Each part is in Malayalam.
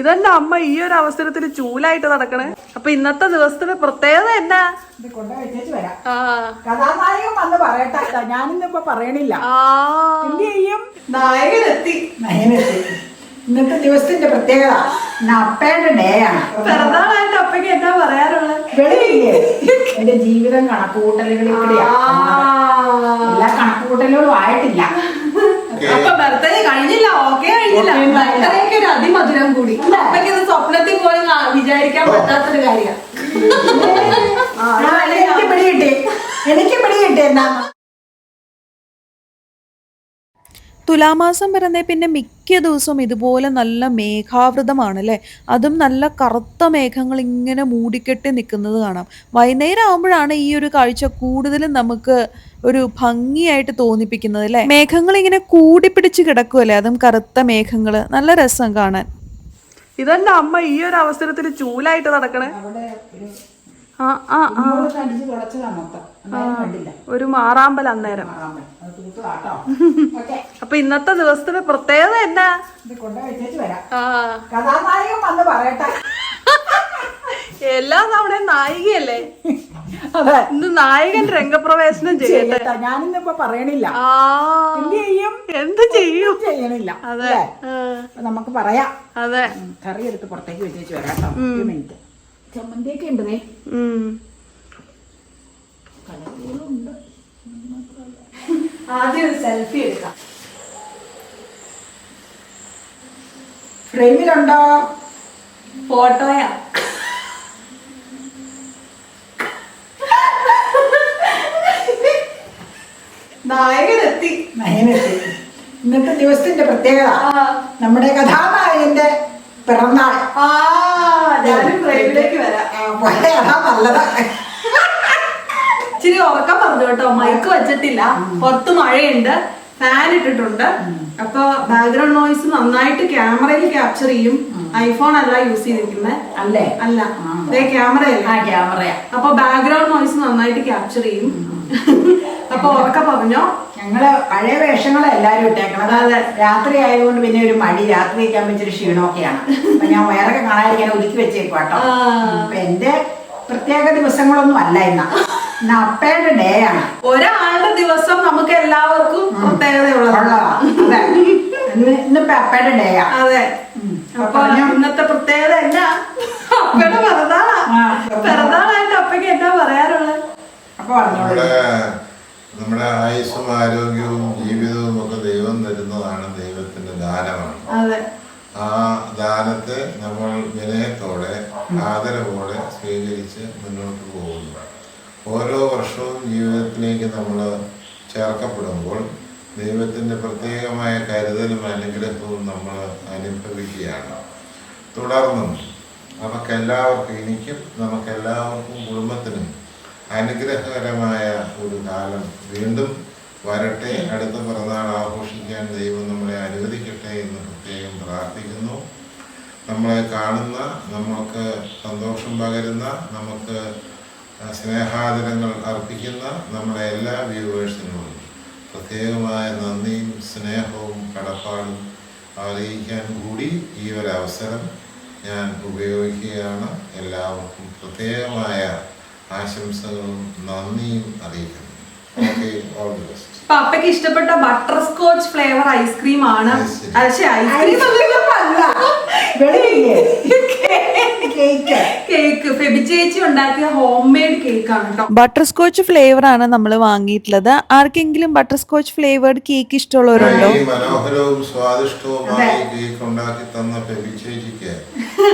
ഇതെന്റെ അമ്മ ഈ ഒരു അവസരത്തിൽ ചൂലായിട്ട് നടക്കണേ. അപ്പൊ ഇന്നത്തെ ദിവസത്തിന്റെ പ്രത്യേകത എന്നാ? കഥാനായകൻ വന്ന് പറയട്ടെ. ഞാനിന്നിപ്പോ പറയണില്ല. നായകനെത്തി. ഇന്നത്തെ ദിവസത്തിന്റെ പ്രത്യേകത ഇന്ന് അപ്പയുടെ ഡേ ആണ്. പിറന്നാളായിട്ട് അപ്പയ്ക്ക് എന്താ പറയാറുള്ളത് വെളിയില്ലേ? എന്റെ ജീവിതം കണക്കുകൂട്ടലുകളിൽ എല്ലാ കണക്കുകൂട്ടലുകളും ആയിട്ടില്ല. അപ്പൊ ബർത്ത്ഡേ കഴിഞ്ഞില്ല ഓക്കെ കഴിഞ്ഞില്ല. ബർത്ത്ഡേക്ക് ഒരു അതിമധുരം കൂടി. അപ്പയ്ക്ക് ഇത് സ്വപ്നത്തിൽ പോലും കാ- വിചാരിക്കാൻ പറ്റാത്തൊരു കാര്യമാണ് ആ, എനിക്ക് എനിക്ക് പിടികിട്ടി എന്നാ. തുലാമാസം വരുന്നേ പിന്നെ മിക്ക ദിവസവും ഇതുപോലെ നല്ല മേഘാവൃതമാണ് അല്ലേ അതും നല്ല കറുത്ത മേഘങ്ങൾ ഇങ്ങനെ മൂടിക്കെട്ടി നിൽക്കുന്നത് കാണാം. വൈകുന്നേരം ആകുമ്പോഴാണ് ഈ ഒരു കാഴ്ച കൂടുതലും നമുക്ക് ഒരു ഭംഗിയായിട്ട് തോന്നിപ്പിക്കുന്നത് അല്ലേ? മേഘങ്ങൾ ഇങ്ങനെ കൂടി പിടിച്ച് കിടക്കുമല്ലേ അതും കറുത്ത മേഘങ്ങൾ നല്ല രസം കാണാൻ. ഇതെന്റെ അമ്മ ഈ ഒരു അവസരത്തിൽ ചൂലായിട്ട് നടക്കണേ. ഒരു ആ ആ ആ. മാറാമ്പൽ അന്നേരം. അപ്പൊ ഇന്നത്തെ ദിവസത്തിന്റെ പ്രത്യേകത എന്നാ? എല്ലാം നമ്മുടെ നായികയല്ലേ? അതെ. ഇന്ന് നായകൻ രംഗപ്രവേശനം ചെയ്യട്ടെ? ഞാനിന്ന് ഇപ്പൊ പറയണില്ല. ചെയ്യും? എന്ത് ചെയ്യും? ചെയ്യണില്ല. അതെ. നമുക്ക് പറയാം. അതെ. കറി എടുത്ത് പുറത്തേക്ക് വെച്ചേച്ച് വരാം കേട്ടോ. ഒരു മിനിറ്റ്. ചമ്മന്തിയൊക്കെ ഉണ്ട് ദേ ഉം. കലകളുണ്ട് ആദ്യം ഒരു സെൽഫി എടുക്കാം. ഫ്രെയിമിലുണ്ടോ? ഫോട്ടോയാ. നായകനെത്തി. നയനെത്തി ഇന്നത്തെ ദിവസത്തിന്റെ പ്രത്യേകത. നമ്മുടെ കഥാനായകന്റെ പിറന്നാൾ. ഞാനും വരാം. അതാ നല്ലത്. ഇച്ചിരി ഉറക്കം പറഞ്ഞു കേട്ടോ. മൈക്ക് വെച്ചിട്ടില്ല. പുറത്ത് മഴയുണ്ട്. ഫാൻ ഇട്ടിട്ടുണ്ട്. അപ്പൊ ബാക്ക്ഗ്രൗണ്ട് നോയിസ് നന്നായിട്ട് ക്യാമറയിൽ ക്യാപ്ചർ ചെയ്യും. ഐഫോൺ അല്ല യൂസ് ചെയ്തിരിക്കുന്നത് അല്ലേ? അല്ല. ക്യാമറയല്ല ക്യാമറയാ അപ്പൊ ബാക്ക്ഗ്രൗണ്ട് നോയിസ് നന്നായിട്ട് ക്യാപ്ചർ ചെയ്യും. അപ്പൊ ഉറക്കെ പറഞ്ഞോ? ഞങ്ങൾ പഴയ വേഷങ്ങളെ എല്ലാരും ഇട്ടേക്കണം. അതായത് രാത്രി ആയതുകൊണ്ട് പിന്നെ ഒരു മടി രാത്രി വയ്ക്കാൻ വെച്ചൊരു ക്ഷീണമൊക്കെയാണ്. അപ്പൊ ഞാൻ വയറൊക്കെ കാണാതിരിക്കാൻ ഒതുക്കി വെച്ചേക്കും കേട്ടോ. അപ്പൊ എന്റെ പ്രത്യേക ദിവസങ്ങളൊന്നും അല്ല ഇന്ന. ഇന്ന് അപ്പയുടെ ഡേ ആണ്. ഒരാളുടെ ദിവസം നമുക്ക് എല്ലാവർക്കും പ്രത്യേകതയുള്ളതാണ്. ഉള്ളതാ. അതെ. ഇന്ന് ഇന്നിപ്പോ അപ്പയുടെ ഡേ ആ. അതെ. അപ്പൊ ഇന്നത്തെ പ്രത്യേകത എന്നാ? അപ്പയുടെ പിറന്നാളാ. പിറന്നാളായിട്ട് അപ്പയ്ക്ക് എന്താ പറയാറുള്ളത് അപ്പൊ പറഞ്ഞോളൂ. നമ്മുടെ ആയുസ്സും ആരോഗ്യവും ജീവിതവും ഒക്കെ ദൈവം തരുന്നതാണ് ദൈവത്തിന്റെ ദാനമാണ്. ആ ദാനത്തെ നമ്മൾ വിനയത്തോടെ ആദരവോടെ സ്വീകരിച്ച് മുന്നോട്ട് പോകുന്നു. ഓരോ വർഷവും ജീവിതത്തിലേക്ക് നമ്മൾ ചേർക്കപ്പെടുമ്പോൾ ദൈവത്തിന്റെ പ്രത്യേകമായ കരുതലും അനുഗ്രഹവും നമ്മൾ അനുഭവിക്കുകയാണ്. തുടർന്നും നമുക്കെല്ലാവർക്കും എനിക്കും നമുക്കെല്ലാവർക്കും കുടുംബത്തിനും അനുഗ്രഹകരമായ ഒരു കാലം വീണ്ടും വരട്ടെ. അടുത്ത പിറന്നാൾ ആഘോഷിക്കാൻ ദൈവം നമ്മളെ അനുവദിക്കട്ടെ എന്ന് പ്രത്യേകം പ്രാർത്ഥിക്കുന്നു. നമ്മളെ കാണുന്ന നമുക്ക് സന്തോഷം പകരുന്ന നമുക്ക് സ്നേഹാദരങ്ങൾ അർപ്പിക്കുന്ന നമ്മുടെ എല്ലാ വ്യൂവേഴ്സിനോടും പ്രത്യേകമായ നന്ദിയും സ്നേഹവും കടപ്പാടും അറിയിക്കാൻ കൂടി ഈ ഒരു അവസരം ഞാൻ ഉപയോഗിക്കുകയാണ്. എല്ലാവർക്കും പ്രത്യേകമായ ആശംസകളും നന്ദിയും അറിയിക്കുന്നു. അപ്പയ്ക്ക് ഇഷ്ടപ്പെട്ട ബട്ടർ സ്കോച്ച് ഫ്ലേവർ ഐസ്ക്രീം ആണ്. പക്ഷെ ഐസ്ക്രീം കേക്ക്. കേക്ക്. ഫെബി ചേച്ചി ഉണ്ടാക്കിയ ഹോം മെയ്ഡ് കേക്കാണ് ബട്ടർ സ്കോച്ച് ഫ്ലേവർ ആണ് നമ്മൾ വാങ്ങിയിട്ടുള്ളത്. ആർക്കെങ്കിലും ബട്ടർ സ്കോച്ച് ഫ്ലേവേർഡ് കേക്ക് ഇഷ്ടമുള്ളവരുണ്ടോ? മനോഹരവും സ്വാദിഷ്ടവുമായ കേക്ക് ഉണ്ടാക്കി തന്ന പെബിച്ചേച്ചിക്ക്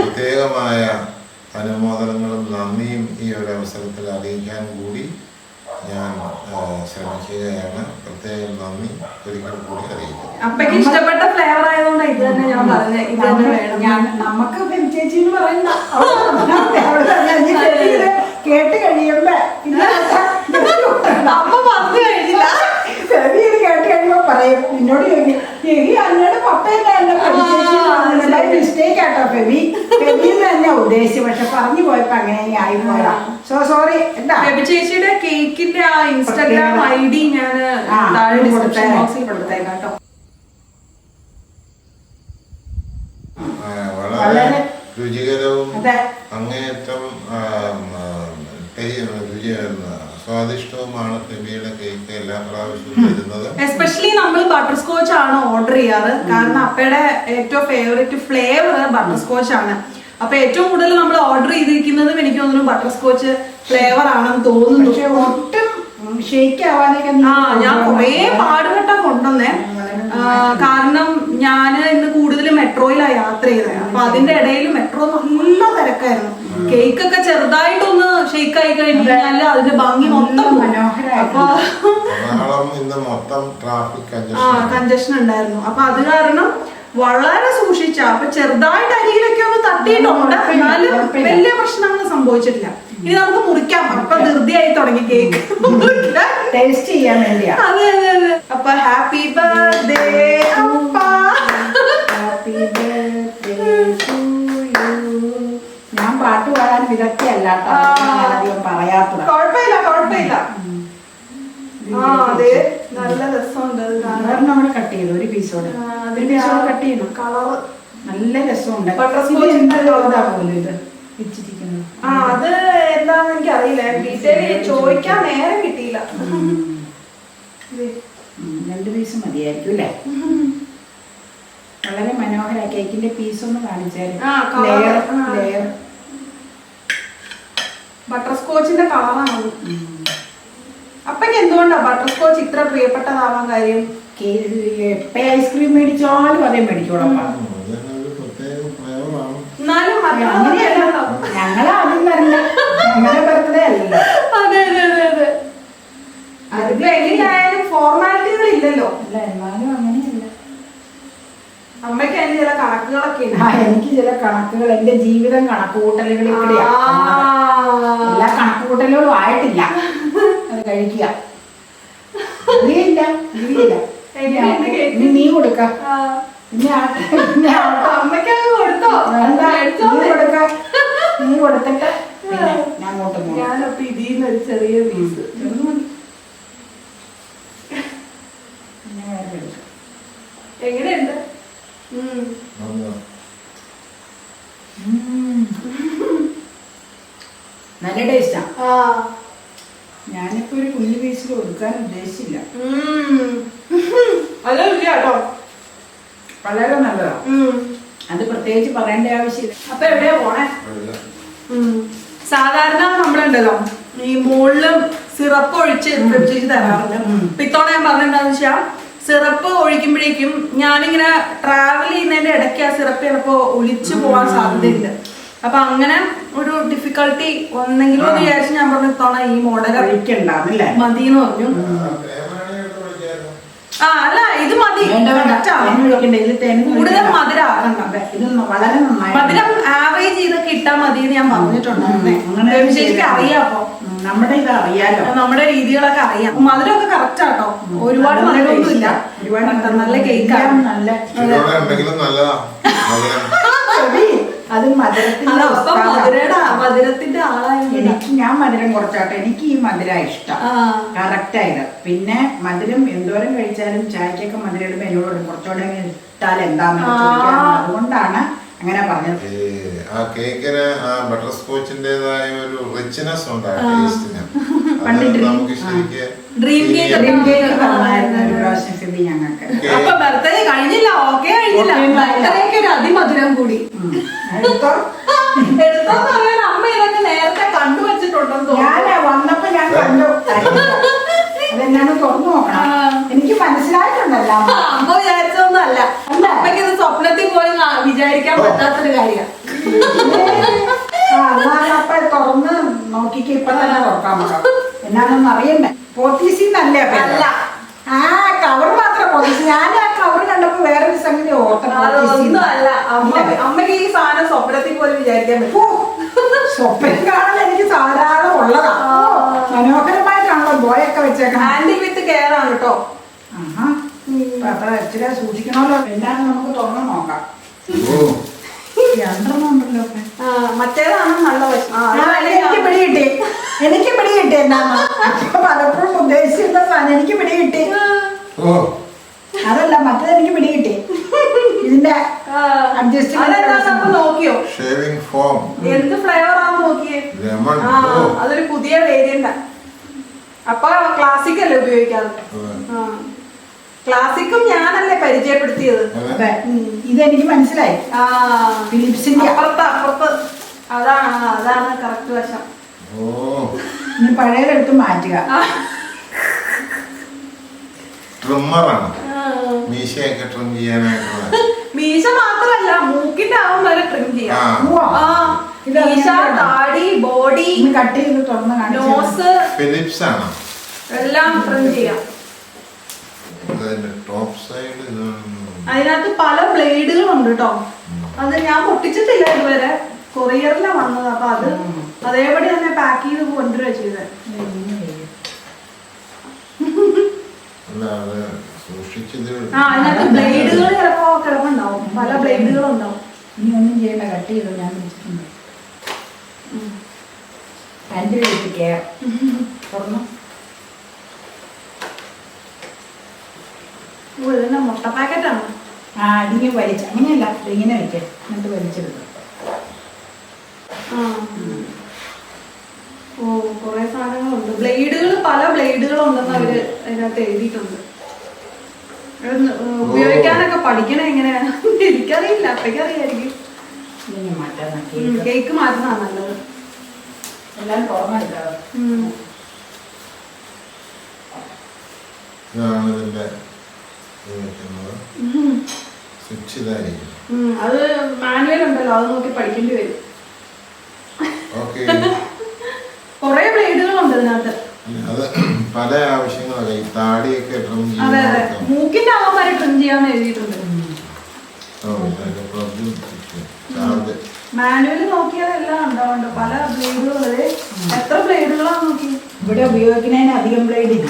പ്രത്യേകമായ അനുമോദനങ്ങളും നന്ദിയും ഈ ഒരു അവസരത്തിൽ അറിയിക്കാൻ കൂടി ഞാൻ ശ്രമിക്കുകയാണ്. പ്രത്യേകം നന്ദി. ഒരിക്കൽ കൂടി അറിയിക്കും ഇഷ്ടപ്പെട്ട ഫ്ലേവർ ആയതുകൊണ്ട് ഇത് തന്നെ ഞാൻ പറഞ്ഞത് ഇത് തന്നെ വേണം. ഞാൻ നമുക്ക് ചേച്ചി കേട്ട് കഴിയുമ്പോ പിന്നെ അമ്മ പറഞ്ഞു കഴിഞ്ഞില്ല ഫെബി ഇത് കേട്ട് കഴിയുമ്പോ പറയും എന്നോട് ചോദിക്കും എടി അന്നോട് പപ്പയല്ലേ എന്നെ പഠിച്ചേച്ചി മിസ്റ്റേക്ക് ആട്ടോ ഫെബി ഫെബി എന്ന് തന്നെ ഉദ്ദേശിച്ചു പക്ഷെ പറഞ്ഞു പോയപ്പോ അങ്ങനെ ആയിപ്പോയതാ സോ സോറി എന്താ? ചേച്ചിയുടെ കേക്കിന്റെ ആ ഇൻസ്റ്റാഗ്രാം ഐ ഡി ഞാൻ താഴെ ഡിസ്ക്രിപ്ഷൻ ബോക്സിൽ കൊടുത്തേക്കാം കേട്ടോ. വളരെ രുചികരവും അങ്ങേയറ്റം സ്വാദിഷ്ടവുമാണ് ഫെബിയുടെ കേക്ക് എല്ലാ പ്രാവശ്യവും വരുന്നത്. എസ്പെഷ്യലി നമ്മൾ ബട്ടർ സ്കോച്ച് ആണ് ഓർഡർ ചെയ്യാറ്. കാരണം അപ്പയുടെ ഏറ്റവും ഫേവറേറ്റ് ഫ്ലേവർ ബട്ടർ സ്കോച്ച് ആണ്. അപ്പൊ ഏറ്റവും കൂടുതൽ നമ്മൾ ഓർഡർ ചെയ്തിരിക്കുന്നതും എനിക്ക് തോന്നുന്നു ബട്ടർ സ്കോച്ച് ഫ്ലേവർ ആണെന്ന് തോന്നുന്നു. പക്ഷെ ഒട്ടും ആ ഞാൻ കുറേ പാടുപെട്ടാ കൊണ്ടുവന്നേ. കാരണം ഞാൻ ഇന്ന് കൂടുതൽ മെട്രോയിലാണ് യാത്ര ചെയ്തത്. അപ്പൊ അതിന്റെ ഇടയിൽ മെട്രോ നല്ല തിരക്കായിരുന്നു. കേക്ക് ഒക്കെ ചെറുതായിട്ടൊന്ന് ഷേക്ക് ആയി കഴിഞ്ഞാൽ അതിന്റെ ഭംഗി മൊത്തം. അപ്പൊ ആ കഞ്ചക്ഷൻ കഞ്ചഷൻ ഉണ്ടായിരുന്നു. അപ്പൊ അത് കാരണം വളരെ സൂക്ഷിച്ച. അപ്പൊ ചെറുതായിട്ട് അരിയിലൊക്കെ തട്ടിയിട്ടുണ്ട് എന്നാലും. വലിയ പ്രശ്നങ്ങൾ സംഭവിച്ചിട്ടില്ല. ഇനി നമുക്ക് മുറിക്കാം. അപ്പൊ ധൃതിയായി തുടങ്ങി കേക്ക്. ടേസ്റ്റ് ചെയ്യാൻ വേണ്ടിയാ. അതെ അതെ അതെ. അപ്പൊ ഹാപ്പി ബർത്ത്ഡേ അപ്പ. ഹാപ്പി ഞാൻ പാട്ട് പാടാൻ വിദഗ്ധയല്ല. അധികം പറയാത്തത്. കുഴപ്പമില്ല കുഴപ്പമില്ല. ആ അതെ. നല്ല രസമുണ്ട്. അത് കാണാൻ. കട്ട് ചെയ്തു. ഒരു പീസോട് ഒരു അതിന്റെ കട്ട് ചെയ്യണം കളറ്. നല്ല രസമുണ്ട്. ആ അത് എന്താന്ന് എനിക്ക് അറിയില്ല ഡീറ്റെയിൽ ചോദിക്കാൻ നേരെ കിട്ടിയില്ല. രണ്ട് പീസ് മതിയായിരിക്കും അല്ലേ? വളരെ മനോഹര. കേക്കിന്റെ പീസ് ഒന്ന് കാണിച്ചാലും. ആ, ലെയർ ലെയർ ബട്ടർ സ്കോച്ചിന്റെ കളറാണ് അപ്പൊ എന്തുകൊണ്ടാ ബട്ടർ സ്കോച്ച് ഇത്ര പ്രിയപ്പെട്ടതാവാൻ കാര്യം? ഐസ്ക്രീം മേടിച്ചാലും അതേ മേടിച്ചോളാം ഒരു പ്രത്യേക ഫ്ലേവറാണ് എന്നാലും അങ്ങനെയല്ല മറ്റുള്ളതല്ലല്ലോ. ഞങ്ങൾ ആദ്യം വരണ്ട ഞങ്ങളുടെ ബർത്ത്ഡേ അല്ലല്ലോ അതെ അതെ അതെ അതെ. അതിപ്പോ എങ്ങനെയായാലും ഫോർമാലിറ്റികൾ ഇല്ലല്ലോ അല്ല എന്നാലും അങ്ങനെയല്ല. അമ്മയ്ക്ക് അതിന് ചില കണക്കുകളൊക്കെ ഉണ്ട്. ആ എനിക്ക് ചില കണക്കുകൾ എന്റെ ജീവിതം കണക്കുകൂട്ടലുകളിൽ കൂടിയാ എല്ലാ കണക്കുകൂട്ടലുകളും ആയിട്ടില്ല. അത് കഴിക്കുക. ഇല്ല ഇല്ല. നീ കൊടുക്ക. ഇനി നീ കൊടുത്തിട്ട് പിന്നെ ഞാൻ അങ്ങോട്ട് ഞാനപ്പൊ ഇതിന്ന് ഒരു ചെറിയ പീസ്. എങ്ങനെയുണ്ട്. നല്ല ടേസ്റ്റാ ആ. ഞാനിപ്പോ ഒരു കുഞ്ഞു പീസിൽ കൊടുക്കാൻ ഉദ്ദേശിച്ചില്ല. നല്ല രുചിയാ കേട്ടോ. വളരെ നല്ലതാ. അത് പ്രത്യേകിച്ച് പറയേണ്ട ആവശ്യമില്ല. അപ്പൊ എവിടെയാ പോണേ? ഉം. സാധാരണ നമ്മളുണ്ടല്ലോ ഈ മുകളിലും സിറപ്പ് ഒഴിച്ച് ഫ്രിഡ്ജിൽ തരാറുണ്ട് ഇത്തവണ ഞാൻ പറഞ്ഞിട്ടുണ്ടെന്ന് വെച്ചാൽ സിറപ്പ് ഒഴിക്കുമ്പോഴേക്കും ഞാനിങ്ങനെ ട്രാവൽ ചെയ്യുന്നതിന്റെ ഇടയ്ക്ക് ആ സിറപ്പ് ചിലപ്പോ ഒളിച്ചു പോവാൻ സാധ്യതയുണ്ട്. അപ്പൊ അങ്ങനെ ഒരു ഡിഫിക്കൽട്ടി ഒന്നെങ്കിലും വിചാരിച്ച് ഞാൻ പറഞ്ഞ ഇത്തവണ ഈ മോഡൽ മതി എന്ന് പറഞ്ഞു. ആ അല്ല ഇത് മതി. കൂടുതൽ. മധുരാക്കണ്ട ഇത് വളരെ നന്നായി മധുരം ആവറേജ് ചെയ്തൊക്കെ ഇട്ടാ മതി എന്ന് ഞാൻ പറഞ്ഞിട്ടുണ്ടായിരുന്നു ശരിക്കും അറിയാം അപ്പൊ. നമ്മുടെ ഇത് അറിയാലോ. നമ്മുടെ രീതികളൊക്കെ അറിയാം. മധുരമൊക്കെ കറക്റ്റ് ആട്ടോ ഒരുപാട് മധുരമൊന്നുമില്ല. ഒരുപാട് നല്ല- കേക്കാണ് നല്ല നല്ലതാ. അത് മധുരത്തിന്റെ മധുരത്തിന്റെ എനിക്ക് ഞാൻ മധുരം കുറച്ചാട്ടെ. എനിക്ക് ഈ മധുര ഇഷ്ടം. ആ. കറക്റ്റ് ആയത്. പിന്നെ മധുരം എന്തോരം കഴിച്ചാലും ചായക്കൊക്കെ മധുരം ഇടുമ്പോ എന്നോട് കുറച്ചുകൂടെ ഇട്ടാൽ എന്താന്ന്? അതുകൊണ്ടാണ് അങ്ങനെ പറഞ്ഞു. ആ കേക്കിന് ആ ബട്ടർ സ്കോച്ചിന്റേതായ ഒരു റിച്ച്നെസ് ഉണ്ട് ആ ടേസ്റ്റിന് നമുക്ക് ശരിക്ക് ഡ്രീം കേക്ക് തന്നായിരുന്നു ഒരു പ്രാവശ്യം ഫിബി ഞങ്ങൾക്ക്. അപ്പൊ ബർത്ത്ഡേ കഴിഞ്ഞില്ല ഓക്കെ കഴിഞ്ഞില്ല. ആയില്ല. ബർത്ത്ഡേക്ക് ഒരു അതിമധുരം കൂടി. ഉം. എടുത്തോ? എടുത്തോന്ന് പറയാൻ അമ്മ ഇതൊക്കെ നേരത്തെ കണ്ടുവച്ചിട്ടുണ്ടെന്ന് തോന്നുന്നു. ഞാൻ വന്നപ്പോ ഞാൻ കണ്ടു. അതെന്നാണ് തുറന്നു നോക്കണം. എനിക്ക് മനസ്സിലായിട്ടുണ്ടല്ലോ അമ്മ. വിചാരിച്ചതൊന്നും അല്ല അല്ല. അമ്മയ്ക്ക് ഇത് സ്വപ്നത്തിൽ പോലും നാ- വിചാരിക്കാൻ പറ്റാത്തൊരു കാര്യം അപ്പൊ തുറന്ന് നോക്കിക്ക് ഇപ്പൊ തന്നെ തുറക്കാൻ നോക്കാം എന്നാണെന്ന് അറിയണ്ടേ പോത്തീസിന്നല്ലേ അപ്പൊ ഇത്? അല്ല. ആ കവർ മാത്രം പോത്തീസ് ഞാൻ ആ കവർ കണ്ടപ്പോ വേറൊരു സംഗതി ഓർത്ത അതൊന്നും അല്ല അമ്മ അമ്മയ്ക്ക് ഈ സാധനം സ്വപ്നത്തിൽ പോലും വിചാരിക്കാൻ പറ്റും സ്വപ്നം കാണാൻ എനിക്ക് സാധാരണ ഉള്ളതാ ആ. മനോഹരമായിട്ടാണല്ലോ ബോയൊക്കെ വെച്ചേക്കണം ഹാൻഡിൽ വിത്ത് കെയർ ആണ് കേട്ടോ ആഹാ അപ്പൊ അപ്പൊ ഇച്ചിരി സൂക്ഷിക്കണമല്ലോ എന്നാലും നമുക്ക് തുറന്ന് നോക്കാം ഓ, രണ്ടെണ്ണം ഉണ്ടല്ലോ അപ്പൊ. ആ, മറ്റേതാണ് നല്ല എനിക്ക് പിടികിട്ടി എനിക്ക് പിടി കിട്ടി എന്നാന്ന് അപ്പൊ പലപ്പോഴും ഉദ്ദേശിച്ചിരുന്ന സാധനം എനിക്ക് പിടികിട്ടി അതല്ല മറ്റേത് എനിക്ക് പിടികിട്ടി ഇതിന്റെ ആ. adjustment അതെന്താന്ന് അപ്പൊ നോക്കി ഷേവിംഗ് ഫോം എന്ത് ഫ്ലേവർ ആണെന്ന് നോക്കിയേ അതൊരു പുതിയ വേരിയന്റാ അപ്പൊ ക്ലാസിക് അല്ലേ ഉപയോഗിക്കാറ്? ക്ലാസിക്കും ഞാനല്ലേ പരിചയപ്പെടുത്തിയത്. ഇതെനിക്ക് മനസ്സിലായി. ആ. ഫിലിപ്സിന്റെ അപ്പുറത്ത് അപ്പുറത്ത്. അതാണ് അതാണ് കറക്റ്റ് വശം. ഓ. ഇനി പഴയതെടുത്ത് മാറ്റുക. ട്രിമ്മറാണ് ആ. മീശയൊക്കെ ട്രിം ചെയ്യാനായിട്ടുള്ള. മീശ മാത്രല്ല മൂക്കിന്റെ ആവും വരെ ട്രിം ചെയ്യാം. ആ. ഇത് മീശ അങ്ങനെയാണ്. താടി ബോഡി കട്ട് ചെയ്ത് തുറന്ന് കാണിച്ചു നോസ് ഫിലിപ്സ് ആണ്. എല്ലാം ട്രിം ചെയ്യാം. അതിന്റെ ടോപ്പ് സൈഡ് ഇതാണ്. അതിനകത്ത് പല ബ്ലേഡുകളുണ്ട് കേട്ടോ അത് ഞാൻ പൊട്ടിച്ചിട്ടില്ല ഇതുവരെ. കൊറിയറിലാണ് വന്നത് അപ്പൊ അത് അതേപടി തന്നെ പാക്ക് ചെയ്ത് കൊണ്ടുവരുക ചെയ്തത് ആ അതിനകത്ത് ബ്ലേഡുകൾ ചിലപ്പോ കിടപ്പുണ്ടാവും. പല ബ്ലേഡുകളും ഉണ്ടാവും. ഇനി ഒന്നും ചെയ്യണ്ട കട്ട് ചെയ്ത് ഞാൻ എന്റെ തുറന്നു. മുട്ട പാക്കറ്റാണ് ആ ഇതിങ്ങനെ വലിച്ച അങ്ങനെയല്ല ഇങ്ങനെ വെക്കുക എന്നിട്ട് വലിച്ചെടുക്കുക ആ. ഓ കുറെ സാധനങ്ങളുണ്ട്. ബ്ലേഡുകൾ പല ബ്ലേഡുകൾ ഉണ്ടെന്ന് അവർ അതിനകത്ത് എഴുതിയിട്ടുണ്ട്. അത് ഉപയോഗിക്കാനൊക്കെ പഠിക്കണേ എങ്ങനെയാ എനിക്കറിയില്ല കേക്ക് മാറ്റുന്നതാണ് നല്ലത്. എല്ലാം ഇതാണ് ഇതിന്റെ. സ്വിച്ച് ഇതായിരിക്കും. അത് മാനുവൽ ഉണ്ടല്ലോ അത് നോക്കി പഠിക്കേണ്ടി വരും. കുറെ ബ്ലേഡുകളുണ്ട് ഇതിനകത്ത്. അത് പല ആവശ്യങ്ങളൊക്കെ ഈ താടിയൊക്കെ ട്രിം അതെ അതെ. മൂക്കിന്റെ ആവാൻ വരെ ട്രിം ചെയ്യാന്ന് എഴുതിയിട്ടുണ്ട്. ചാർജ്. മാനുവൽ നോക്കിയാൽ എല്ലാം ഉണ്ടാവുന്നുണ്ട്. പല ബ്ലേഡുകൾ എത്ര നോക്കി? ഇവിടെ ഉപയോഗിക്കുന്നതിന് അധികം ബ്ലേഡ് ഇല്ല.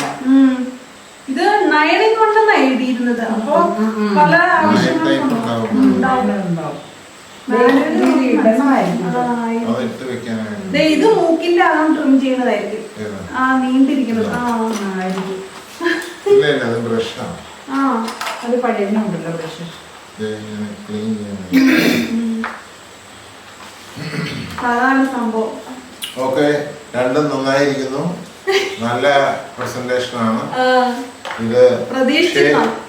ഇത് നയനിങ് കൊണ്ടെന്നാണ് എഴുതിയിരുന്നത്. അപ്പൊ പല ആവശ്യങ്ങളും ഉണ്ടാവും. ഇത് മൂക്കിന്റെ അകം ട്രിം ചെയ്യുന്നതായിരിക്കും. ആ നീണ്ടിരിക്കുന്നത് ആ ആയിരിക്കും ആ. അത് പഴയതിനുണ്ടല്ലോ അതാണ് സംഭവം. ഓക്കെ രണ്ടും നന്നായിരിക്കുന്നു. നല്ല പ്രസന്റേഷൻ ആണ്. ഇത്?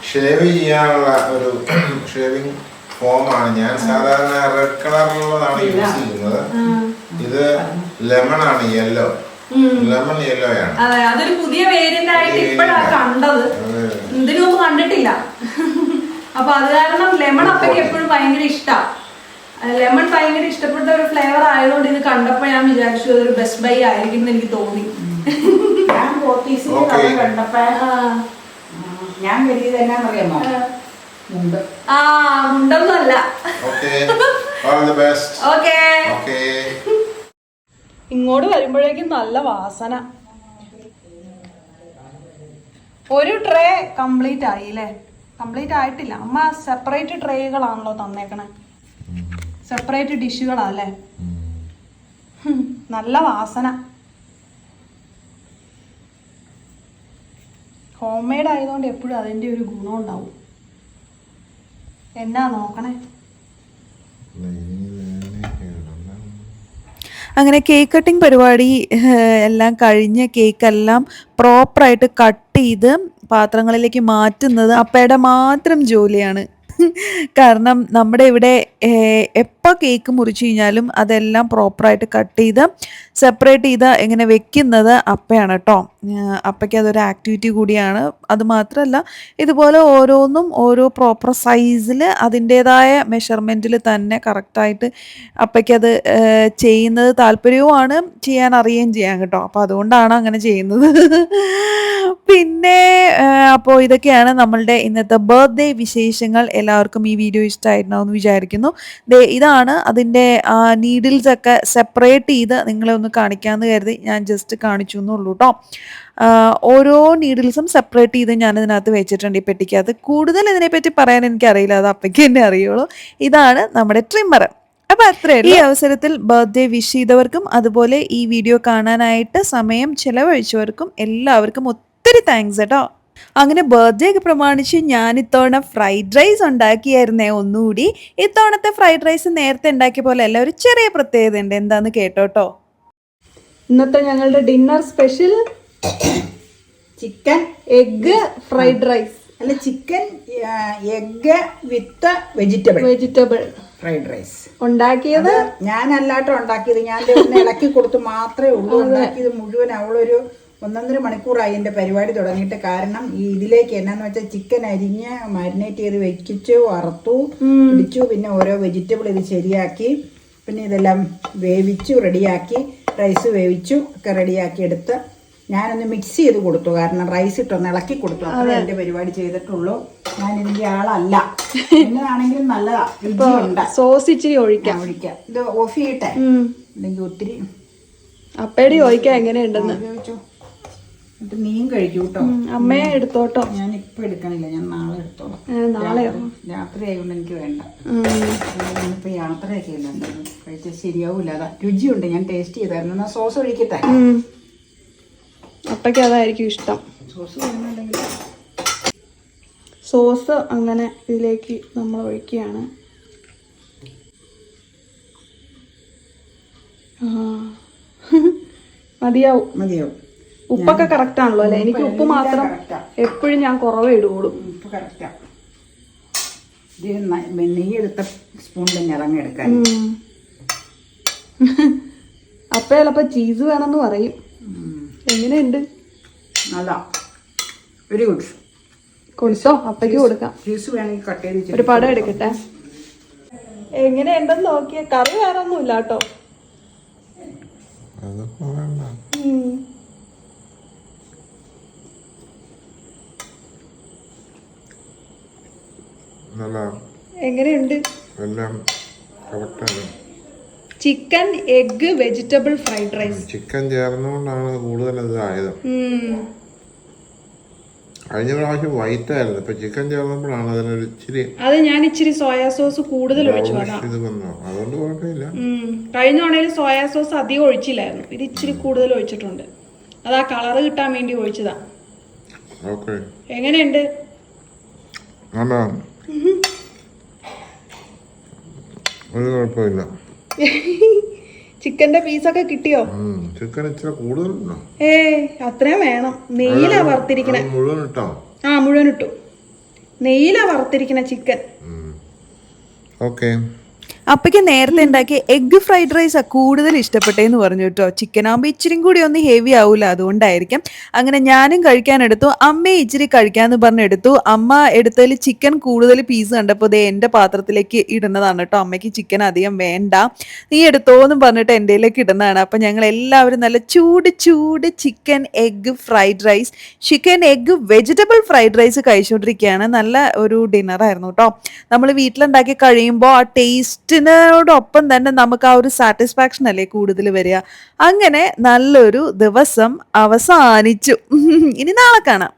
ഷേവ് ചെയ്യാനുള്ള ഒരു ഷേവിംഗ് ഫോമാണ് ഞാൻ സാധാരണ റെഡ് കളറിലുള്ളതാണ് യൂസ് ചെയ്യുന്നത്. ഇത് ലെമൺ ആണ് യെല്ലോ. ലെമൺ യെല്ലോ ആണ്. അതെ അതൊരു പുതിയ വേരിയന്റ് ആയിട്ട് ഇപ്പോഴാണ് ആ. കണ്ടത്. ഇതിനു മുമ്പ് കണ്ടിട്ടില്ല. അപ്പൊ അത് കാരണം ലെമൺ അപ്പയ്ക്ക് എപ്പോഴും ഭയങ്കര ഇഷ്ടാ. ലെമൺ ഭയങ്കര ഇഷ്ടപ്പെട്ട ഒരു ഫ്ലേവർ ആയതുകൊണ്ട് ഇത് കണ്ടപ്പോ ഞാൻ വിചാരിച്ചു അതൊരു ബെസ്റ്റ് ബൈ ആയിരിക്കും എന്ന് എനിക്ക് തോന്നി. ഞാൻ പോത്തീസിന്റെ. കഥ കണ്ടപ്പോ ഞാൻ വലിയത് എന്നാന്നറിയാമോ? മുണ്ട്. ആ ഉണ്ടൊന്നുമല്ല okay all the best okay okay ഇങ്ങോട്ട് വരുമ്പോഴേക്കും നല്ല വാസന. ഒരു ട്രേ കംപ്ലീറ്റ് ആയില്ലേ കംപ്ലീറ്റ് ആയിട്ടില്ല. അമ്മ സെപ്പറേറ്റ് ട്രേകളാണല്ലോ തന്നേക്കണേ. സെപ്പറേറ്റ് ഡിഷുകളാ അല്ലേ നല്ല വാസന. ഹോം മെയ്ഡ് ആയതുകൊണ്ട് എപ്പോഴും അതിന്റെ ഒരു ഗുണം ഉണ്ടാവും എന്നാ നോക്കണേ? അങ്ങനെ കേക്ക് കട്ടിംഗ് പരിപാടി എല്ലാം കഴിഞ്ഞ് കേക്കെല്ലാം പ്രോപ്പറായിട്ട് കട്ട് ചെയ്ത് പാത്രങ്ങളിലേക്ക് മാറ്റുന്നത് അപ്പയുടെ മാത്രം ജോലിയാണ്. കാരണം നമ്മുടെ ഇവിടെ എപ്പോൾ കേക്ക് മുറിച്ച് കഴിഞ്ഞാലും അതെല്ലാം പ്രോപ്പറായിട്ട് കട്ട് ചെയ്ത് സെപ്പറേറ്റ് ചെയ്ത് എങ്ങനെ വെക്കുന്നത് അപ്പയാണ് കേട്ടോ അപ്പയ്ക്ക് അതൊരു ആക്ടിവിറ്റി കൂടിയാണ്. അത് മാത്രമല്ല ഇതുപോലെ ഓരോന്നും ഓരോ പ്രോപ്പർ സൈസിൽ അതിന്റേതായ മെഷർമെന്റിൽ തന്നെ കറക്റ്റായിട്ട് അപ്പയ്ക്കത് ചെയ്യുന്നത് താല്പര്യവുമാണ് ചെയ്യാൻ അറിയുകയും ചെയ്യാം കേട്ടോ. അപ്പോൾ അതുകൊണ്ടാണ് അങ്ങനെ ചെയ്യുന്നത്. പിന്നെ അപ്പോൾ ഇതൊക്കെയാണ് നമ്മളുടെ ഇന്നത്തെ ബർത്ത്ഡേ വിശേഷങ്ങൾ. എല്ലാവർക്കും ഈ വീഡിയോ ഇഷ്ടമായിട്ടുണ്ടാവും എന്ന് വിചാരിക്കുന്നു. ദേ ഇതാണ് അതിന്റെ നീഡിൽസ് ഒക്കെ സെപ്പറേറ്റ് ചെയ്ത് നിങ്ങളെ ഒന്ന് കാണിക്കാമെന്ന് കരുതി ഞാൻ ജസ്റ്റ് കാണിച്ചു എന്നുള്ളൂ കേട്ടോ ഓരോ നീഡിൽസും സെപ്പറേറ്റ് ചെയ്ത് ഞാൻ ഇതിനകത്ത് വെച്ചിട്ടുണ്ട് ഈ പെട്ടിക്കകത്ത് കൂടുതൽ ഇതിനെപ്പറ്റി പറയാൻ എനിക്കറിയില്ല. അത് അപ്പയ്ക്ക് തന്നെ അറിയുള്ളൂ. ഇതാണ് നമ്മുടെ ട്രിമ്മർ അപ്പോൾ അത്രേ ഈ അവസരത്തിൽ ബർത്ത്ഡേ വിഷ് ചെയ്തവർക്കും അതുപോലെ ഈ വീഡിയോ കാണാനായിട്ട് സമയം ചിലവഴിച്ചവർക്കും എല്ലാവർക്കും ഒത്തിരി താങ്ക്സ് കേട്ടോ അങ്ങനെ ബർത്ത്ഡേ ഒക്കെ പ്രമാണിച്ച് ഞാൻ ഇത്തവണ ഫ്രൈഡ് റൈസ് ഉണ്ടാക്കിയായിരുന്നേ ഒന്നുകൂടി. ഇത്തവണത്തെ ഫ്രൈഡ് റൈസ് നേരത്തെ ഉണ്ടാക്കിയ പോലെ അല്ല ഒരു ചെറിയ പ്രത്യേകത ഉണ്ട്. എന്താന്ന് കേട്ടോട്ടോ? ഇന്നത്തെ ഞങ്ങളുടെ dinner special chicken egg fried rice അല്ല chicken egg with vegetable vegetable fried rice ഉണ്ടാക്കിയത്? ഞാനല്ലാട്ടോ ഉണ്ടാക്കിയത്. ഞാൻ ഇളക്കി കൊടുത്ത് മാത്രമേ ഉള്ളൂ. ഉണ്ടാക്കിയത് മുഴുവൻ അവളൊരു ഒന്നൊന്നര മണിക്കൂറായി എന്റെ പരിപാടി തുടങ്ങിയിട്ട് കാരണം ഈ ഇതിലേക്ക് എന്നാന്ന് വെച്ചാൽ ചിക്കൻ അരിഞ്ഞ് മാരിനേറ്റ് ചെയ്ത് വെക്കിച്ചു വറുത്തു പിടിച്ചു പിന്നെ ഓരോ വെജിറ്റബിൾ ഇത് ശരിയാക്കി പിന്നെ ഇതെല്ലാം വേവിച്ചു റെഡിയാക്കി റൈസ് വേവിച്ചു ഒക്കെ റെഡിയാക്കി എടുത്ത് ഞാനൊന്ന് മിക്സ് ചെയ്ത് കൊടുത്തു. കാരണം റൈസ് ഇട്ടൊന്ന് ഇളക്കി കൊടുത്തു. അത്രേ എന്റെ പരിപാടി ചെയ്തിട്ടുള്ളൂ. ഞാൻ ഇതിന്റെ ആളല്ല. എന്നതാണെങ്കിലും നല്ലതാ. സോസ് ഇച്ചിരി ഒഴിക്കാം. ഒഴിക്കാം. ഇത് ഓഫ് ചെയ്യട്ടെ? അല്ലെങ്കിൽ ഒത്തിരി അപ്പേടി ചോദിക്കാം എങ്ങനെയുണ്ടെന്ന്. ഉപയോഗിച്ചു എന്നിട്ട് മീൻ കഴിക്കൂ കേട്ടോ അമ്മയെ എടുത്തോട്ടോ. ഞാൻ ഇപ്പൊ എടുക്കണില്ല ഞാൻ നാളെ എടുത്തോളാം. നാളെ നാളെയോ? രാത്രി ആയതുകൊണ്ട് എനിക്ക് വേണ്ട. ഇപ്പൊ യാത്രയൊക്കെ ഇല്ല കഴിച്ചാൽ ശരിയാവൂല. അതാ രുചിയുണ്ട്. ഞാൻ ടേസ്റ്റ് ചെയ്തായിരുന്നു. എന്നാ സോസ് ഒഴിക്കട്ടെ. അപ്പയ്ക്ക് അതായിരിക്കും ഇഷ്ടം. സോസ് വരുന്നുണ്ടെങ്കിൽ സോസ് അങ്ങനെ ഇതിലേക്ക് നമ്മൾ ഒഴിക്കുകയാണ്. മതിയാവും. മതിയാവും. മതിയോ ഉപ്പൊക്കെ കറക്റ്റ് ആണല്ലോ അല്ലെ? എനിക്ക് ഉപ്പ് മാത്രം എപ്പോഴും ഞാൻ കുറവേ ഇടുകയുള്ളൂ ഉപ്പ് കറക്റ്റാ നെയ്യ് എടുത്ത സ്പൂൺ തന്നെ ഇറങ്ങി എടുക്കാൻ. അപ്പ ചിലപ്പോ ചീസ് വേണമെന്ന് പറയും. എങ്ങനെയുണ്ട്? നല്ല. വെരി ഗുഡ് കൊടുത്തോ അപ്പയ്ക്ക് കൊടുക്കാം. ചീസ് വേണമെങ്കിൽ കട്ട് ചെയ്ത് ഒരു പടം എടുക്കട്ടെ. എങ്ങനെയുണ്ടെന്ന് നോക്കിയ. കറി വേറെ ഒന്നും ഇല്ല കേട്ടോ അതൊക്കെ വേണ്ട ഉം. നല്ല എങ്ങനെയുണ്ട്? എല്ലാം കറക്റ്റാണ്. Chicken egg vegetable fried rice. Chicken ചേർന്നുകൊണ്ടാണ് കൂടുതൽ ഇതായത് കഴിഞ്ഞ പ്രാവശ്യം വൈറ്റ് ആയിരുന്നു ഇപ്പൊ ചിക്കൻ ചേർന്നപ്പോഴാണ് അതിനൊരു ഇച്ചിരി അത് ഞാൻ ഇച്ചിരി സോയാ സോസ് കൂടുതൽ ഒഴിച്ചു. അതുകൊണ്ട് കുഴപ്പമില്ല. കഴിഞ്ഞ തവണയിൽ സോയാ സോസ് അധികം ഒഴിച്ചില്ലായിരുന്നു. ഇത് ഇച്ചിരി കൂടുതൽ ഒഴിച്ചിട്ടുണ്ട്. അത് ആ കളറ് കിട്ടാൻ വേണ്ടി ഒഴിച്ചതാ. എങ്ങനെയുണ്ട്? ഒരു കുഴപ്പമില്ല. ചിക്കന്റെ പീസൊക്കെ കിട്ടിയോ? ചിക്കൻ ഇച്ചിരി കൂടുതലുണ്ടോ? ഏ അത്രയും വേണം. നെയ്യിലാ വറുത്തിരിക്കണ. മുഴുവൻ ഇട്ടോ? ആ മുഴുവൻ ഇട്ടു. നെയ്യിലാ വറുത്തിരിക്കണ ചിക്കൻ. ഓക്കെ. അപ്പയ്ക്ക് നേരത്തെ ഉണ്ടാക്കിയ എഗ് ഫ്രൈഡ് റൈസ് കൂടുതൽ ഇഷ്ടപ്പെട്ടേന്ന് പറഞ്ഞു കേട്ടോ. ചിക്കൻ ആകുമ്പോൾ ഇച്ചിരി കൂടി ഒന്ന് ഹെവി ആവില്ല അതുകൊണ്ടായിരിക്കും. അങ്ങനെ ഞാനും കഴിക്കാൻ എടുത്തു. അമ്മയെ ഇച്ചിരി കഴിക്കാന്ന് പറഞ്ഞെടുത്തു അമ്മ എടുത്തതിൽ ചിക്കൻ കൂടുതൽ പീസ് കണ്ടപ്പോൾ ദേ എന്റെ പാത്രത്തിലേക്ക് ഇടുന്നതാണ് കേട്ടോ. അമ്മയ്ക്ക് ചിക്കൻ അധികം വേണ്ട. നീ എടുത്തോ എന്നും പറഞ്ഞിട്ട് എന്റെയിലേക്ക് ഇടുന്നതാണ്. അപ്പം ഞങ്ങൾ എല്ലാവരും നല്ല ചൂട് ചൂട് chicken egg fried rice chicken egg vegetable fried rice കഴിച്ചുകൊണ്ടിരിക്കുകയാണ് നല്ല ഒരു ഡിന്നറായിരുന്നു കേട്ടോ. നമ്മൾ വീട്ടിലുണ്ടാക്കി കഴിയുമ്പോൾ ആ ടേസ്റ്റിനോടൊപ്പം തന്നെ നമുക്ക് ആ ഒരു സാറ്റിസ്ഫാക്ഷൻ അല്ലേ കൂടുതൽ വരിക? അങ്ങനെ നല്ലൊരു ദിവസം അവസാനിച്ചു. ഇനി നാളെ കാണാം.